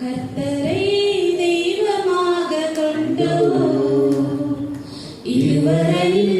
கர்த்தரை தெய்வமாக கொண்டோ இதுவரையில்